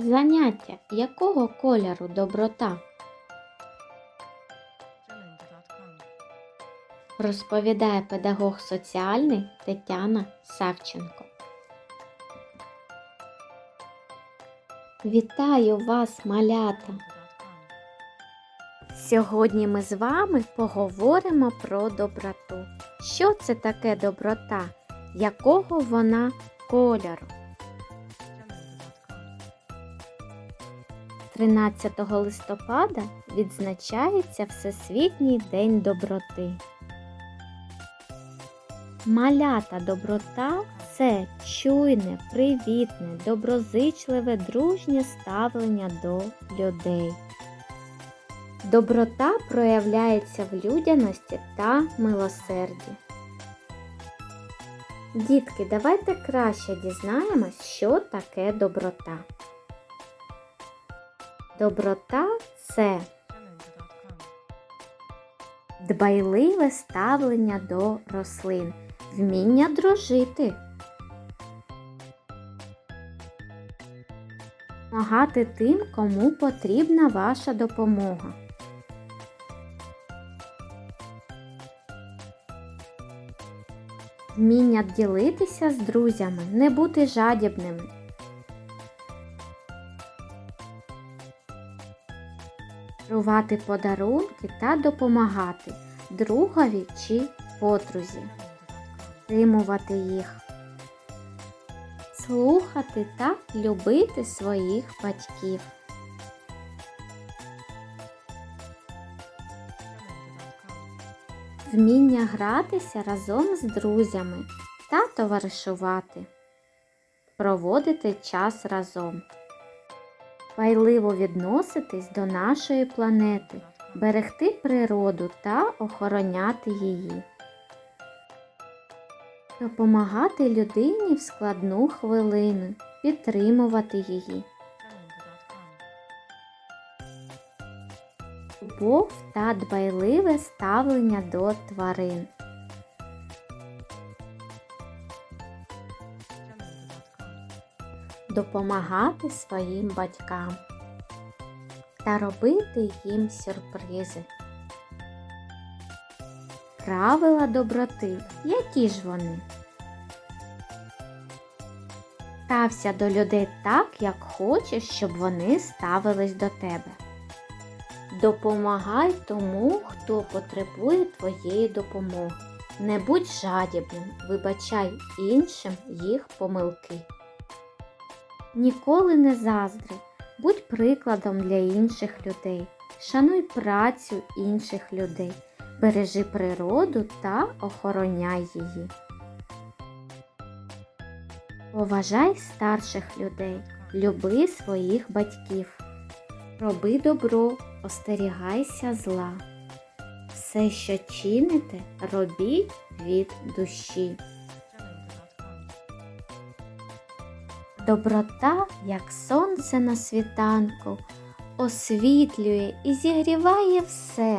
Заняття якого кольору доброта? Розповідає педагог соціальний Тетяна Савченко. Вітаю вас, малята! Сьогодні ми з вами поговоримо про доброту. Що це таке доброта? Якого вона кольору? 13 листопада відзначається Всесвітній день доброти. Малята доброта це чуйне, привітне, доброзичливе, дружнє ставлення до людей. Доброта проявляється в людяності та милосерді. Дітки, давайте краще дізнаємось, що таке доброта. Доброта це дбайливе ставлення до рослин, вміння дружити, допомагати тим, кому потрібна ваша допомога. Вміння ділитися з друзями, не бути жадібними. Дарувати подарунки та допомагати другові чи подрузі, стримувати їх, слухати та любити своїх батьків, вміння гратися разом з друзями та товаришувати, проводити час разом, пайливо відноситись до нашої планети, берегти природу та охороняти її. Допомагати людині в складну хвилину, підтримувати її. Любов та дбайливе ставлення до тварин. Допомагати своїм батькам та робити їм сюрпризи. Правила доброти, які ж вони? Стався до людей так, як хочеш, щоб вони ставились до тебе. Допомагай тому, хто потребує твоєї допомоги. Не будь жадібним, вибачай іншим їх помилки. Ніколи не заздри, будь прикладом для інших людей, шануй працю інших людей, бережи природу та охороняй її. Поважай старших людей, люби своїх батьків, роби добро, остерігайся зла. Все, що чините, робіть від душі. Доброта, як сонце на світанку, освітлює і зігріває все,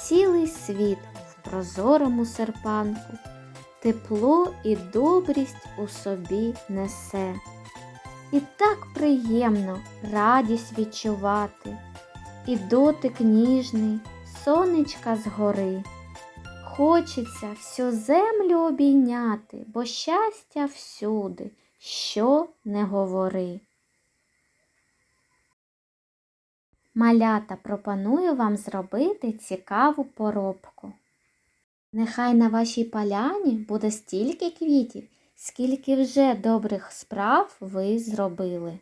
цілий світ в прозорому серпанку, тепло і добрість у собі несе. І так приємно радість відчувати, і дотик ніжний, сонечка згори. Хочеться всю землю обійняти, бо щастя всюди, що не говори. Малята пропоную вам зробити цікаву поробку. Нехай на вашій поляні буде стільки квітів, скільки вже добрих справ ви зробили.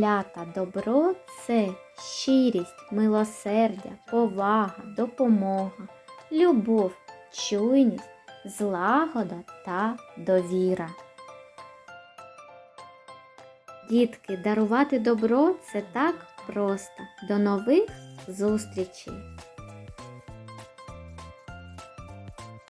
Малята добро це щирість, милосердя, повага, допомога, любов, чуйність, злагода та довіра. Дітки, дарувати добро це так просто. До нових зустрічей!